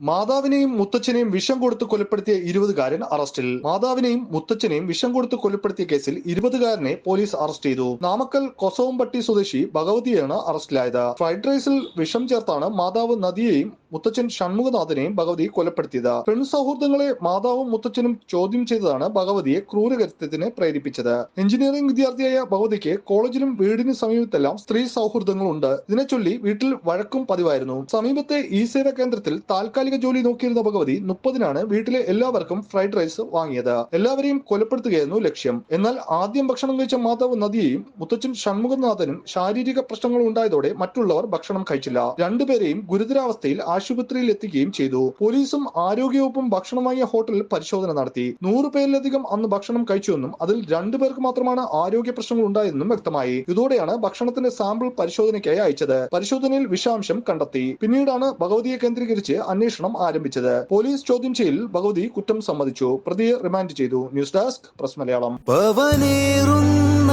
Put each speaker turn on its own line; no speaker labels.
മാതാവിനെയും മുത്തച്ഛനെയും വിഷം കൊടുത്ത് കൊലപ്പെടുത്തിയ ഇരുപതുകാരൻ അറസ്റ്റിൽ. മാതാവിനെയും മുത്തച്ഛനെയും വിഷം കൊടുത്ത് കൊലപ്പെടുത്തിയ കേസിൽ ഇരുപതുകാരനെ പോലീസ് അറസ്റ്റ് ചെയ്തു. നാമക്കൽ കൊസവംപട്ടി സ്വദേശി ഭഗവതിയാണ് അറസ്റ്റിലായത്. ഫ്രൈഡ് റൈസിൽ വിഷം ചേർത്താണ് മാതാവ് നദിയെയും മുത്തച്ഛൻ ഷൺമുഖനാഥനെയും ഭഗവതി കൊലപ്പെടുത്തിയത്. പെൺ സൗഹൃദങ്ങളെ മാതാവും മുത്തച്ഛനും ചോദ്യം ചെയ്തതാണ് ഭഗവതിയെ ക്രൂരകൃത്യത്തിന് പ്രേരിപ്പിച്ചത്. എഞ്ചിനീയറിംഗ് വിദ്യാർത്ഥിയായ ഭഗവതിക്ക് കോളേജിലും വീടിന് സമീപത്തെല്ലാം സ്ത്രീ സൗഹൃദങ്ങളുണ്ട്. ഇതിനെ ചൊല്ലി വീട്ടിൽ വഴക്കും പതിവായിരുന്നു. സമീപത്തെ ഈ സേവ കേന്ദ്രത്തിൽ താൽക്കാലിക ജോലി നോക്കിയിരുന്ന ഭഗവതി മുപ്പതിനാണ് വീട്ടിലെ എല്ലാവർക്കും ഫ്രൈഡ് റൈസ് വാങ്ങിയത്. എല്ലാവരെയും കൊലപ്പെടുത്തുകയായിരുന്നു ലക്ഷ്യം. എന്നാൽ ആദ്യം ഭക്ഷണം കഴിച്ച മാതാവ് നദിയെയും മുത്തച്ഛൻ ഷൺമുഖനാഥനും ശാരീരിക പ്രശ്നങ്ങൾ ഉണ്ടായതോടെ മറ്റുള്ളവർ ഭക്ഷണം കഴിച്ചില്ല. രണ്ടുപേരെയും ഗുരുതരാവസ്ഥയിൽ ആശുപത്രിയിൽ എത്തിക്കുകയും ചെയ്തു. പോലീസും ആരോഗ്യവകുപ്പും ഭക്ഷണം വാങ്ങിയ ഹോട്ടലിൽ പരിശോധന നടത്തി. നൂറ് പേരിലധികം അന്ന് ഭക്ഷണം കഴിച്ചുവെന്നും അതിൽ രണ്ടുപേർക്ക് മാത്രമാണ് ആരോഗ്യ പ്രശ്നങ്ങൾ ഉണ്ടായതെന്നും വ്യക്തമായി. ഇതോടെയാണ് ഭക്ഷണത്തിന്റെ സാമ്പിൾ പരിശോധനയ്ക്കായി അയച്ചത്. പരിശോധനയിൽ വിഷാംശം കണ്ടെത്തി. പിന്നീടാണ് ഭഗവതിയെ കേന്ദ്രീകരിച്ച് അന്വേഷണം ആരംഭിച്ചത്. പോലീസ് ചോദ്യം ചെയ്യലിൽ ഭഗവതി കുറ്റം സമ്മതിച്ചു. പ്രതിയെ റിമാൻഡ് ചെയ്തു. News desk press Malayalam.
പവനേറുന്ന